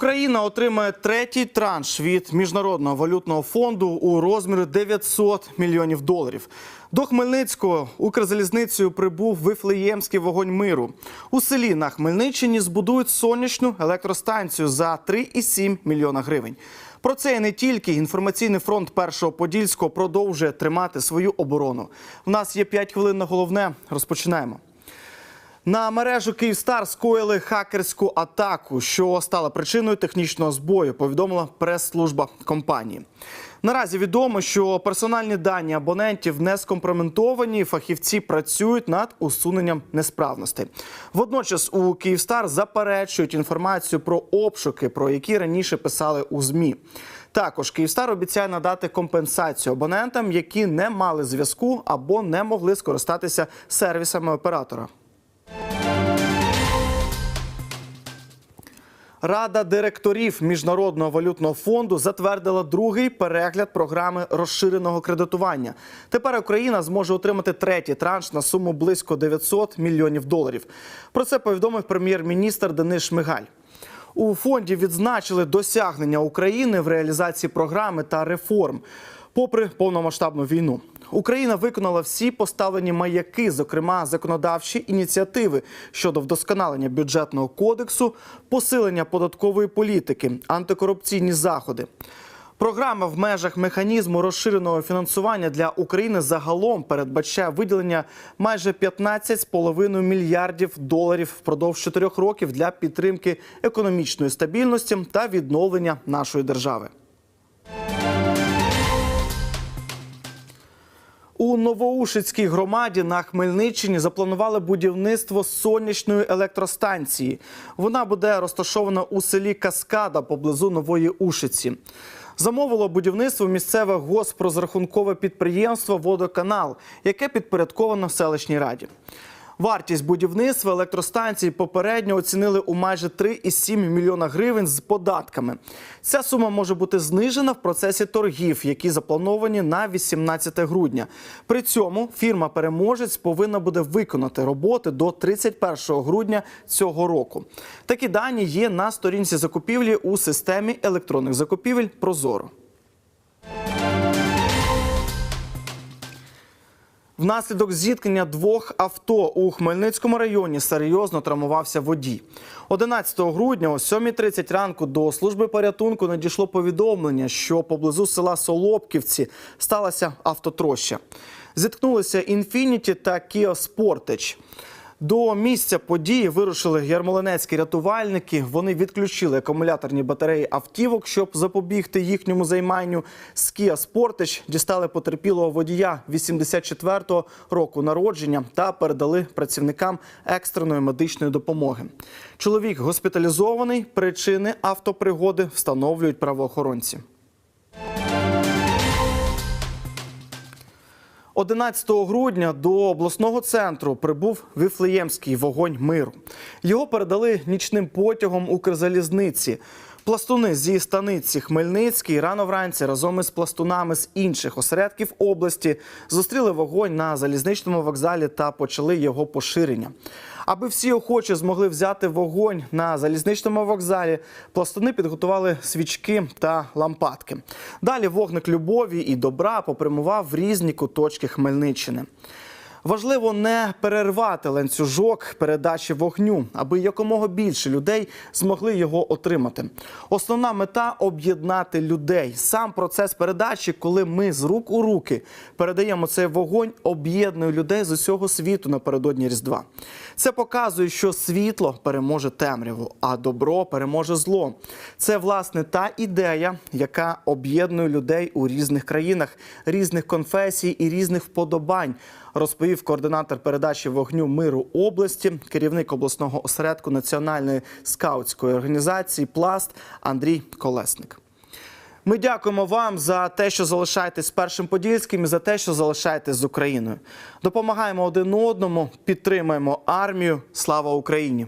Україна отримає третій транш від міжнародного валютного фонду у розмірі 900 мільйонів доларів. До Хмельницького Укрзалізницею прибув вифлеємський вогонь миру. У селі на Хмельниччині збудують сонячну електростанцію за 3,7 мільйона гривень. Про це не тільки інформаційний фронт першого подільського продовжує тримати свою оборону. У нас є 5 хвилин на головне. Розпочинаємо. На мережу Київстар скоїли хакерську атаку, що стала причиною технічного збою. Повідомила прес-служба компанії. Наразі відомо, що персональні дані абонентів не скомпрометовані. Фахівці працюють над усуненням несправностей. Водночас у Київстар заперечують інформацію про обшуки, про які раніше писали у змі. Також Київстар обіцяє надати компенсацію абонентам, які не мали зв'язку або не могли скористатися сервісами оператора. Рада директорів Міжнародного валютного фонду затвердила другий перегляд програми розширеного кредитування. Тепер Україна зможе отримати третій транш на суму близько 900 мільйонів доларів. Про це повідомив прем'єр-міністр Денис Шмигаль. У фонді відзначили досягнення України в реалізації програми та реформ. Попри повномасштабну війну, Україна виконала всі поставлені маяки, зокрема законодавчі ініціативи щодо вдосконалення бюджетного кодексу, посилення податкової політики, антикорупційні заходи. Програма в межах механізму розширеного фінансування для України загалом передбачає виділення майже 15,5 мільярдів доларів впродовж чотирьох років для підтримки економічної стабільності та відновлення нашої держави. У Новоушицькій громаді на Хмельниччині запланували будівництво сонячної електростанції. Вона буде розташована у селі Каскада поблизу Нової Ушиці. Замовило будівництво місцеве госпрозрахункове підприємство Водоканал, яке підпорядковано селищній раді. Вартість будівництва електростанції попередньо оцінили у майже 3,7 мільйона гривень з податками. Ця сума може бути знижена в процесі торгів, які заплановані на 18 грудня. При цьому фірма-переможець повинна буде виконати роботи до 31 грудня цього року. Такі дані є на сторінці закупівлі у системі електронних закупівель Прозоро. Внаслідок зіткнення двох авто у Хмельницькому районі серйозно травмувався водій. 11 грудня о 7.30 ранку до служби порятунку надійшло повідомлення, що поблизу села Солопківці сталася автотроща. Зіткнулися «Інфініті» та «Кіа Спортич». До місця події вирушили ярмолинецькі рятувальники. Вони відключили акумуляторні батареї автівок, щоб запобігти їхньому займанню. Kia Sportage дістали потерпілого водія 84-го року народження та передали працівникам екстреної медичної допомоги. Чоловік госпіталізований. Причини автопригоди встановлюють правоохоронці. 11 грудня до обласного центру прибув вифлеємський вогонь миру. Його передали нічним потягом Укрзалізниці. Пластуни зі станиці Хмельницький рано вранці разом із пластунами з інших осередків області зустріли вогонь на залізничному вокзалі та почали його поширення. Аби всі охочі змогли взяти вогонь на залізничному вокзалі, пластуни підготували свічки та лампадки. Далі вогник любові і добра попрямував в різні куточки Хмельниччини. Важливо не перервати ланцюжок передачі вогню, аби якомога більше людей змогли його отримати. Основна мета об'єднати людей. Сам процес передачі, коли ми з рук у руки передаємо цей вогонь, об'єднує людей з усього світу напередодні Різдва. Це показує, що світло переможе темряву, а добро переможе зло. Це власне та ідея, яка об'єднує людей у різних країнах, різних конфесій і різних вподобань розповів координатор передачі вогню миру області, керівник обласного осередку національної скаутської організації Пласт Андрій Колесник. Ми дякуємо вам за те, що залишаєтесь першим подільським і за те, що залишаєтесь з Україною. Допомагаємо один одному, підтримуємо армію. Слава Україні!